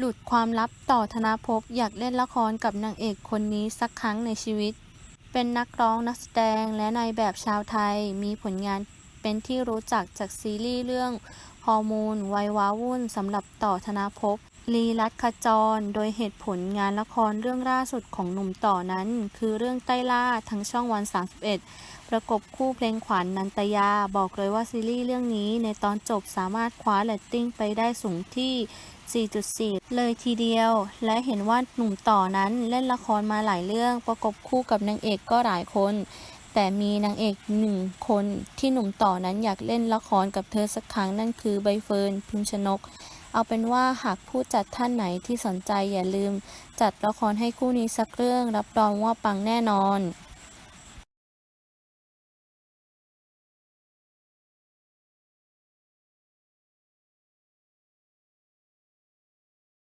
หลุดความลับต่อธนภพอยากเล่นละครกับนางเอกคนนี้สักครั้งในชีวิต เป็นนักร้องนักแสดงและนายแบบชาวไทยมีผลงานเป็นที่รู้จักจากซีรีส์เรื่องฮอร์โมนวัยว้าวุ่นสำหรับต่อธนภพ ลีลัดขจร โดยเหตุผลงานละครเรื่องล่าสุดของหนุ่มต่อนั้น คือเรื่องใต้ล่าทั้งช่องวัน 31 ประกบคู่เพลงขวัญนันตยา บอกเลยว่าซีรีส์เรื่องนี้ในตอนจบสามารถคว้าเรตติ้งไปได้สูงที่ 4.4 เลยทีเดียว และเห็นว่าหนุ่มต่อนั้นเล่นละครมาหลายเรื่อง ประกบคู่กับนางเอกก็หลายคนแต่มีนางเอกหนึ่งคนที่หนุ่มต่อนั้นอยากเล่นละครกับเธอสักครั้งนั่นคือใบเฟิร์นพิมชนก เอาเป็นว่าหากผู้จัดท่านไหนที่สนใจอย่าลืม จัดละครให้คู่นี้สักเรื่องรับรองว่าปังแน่นอน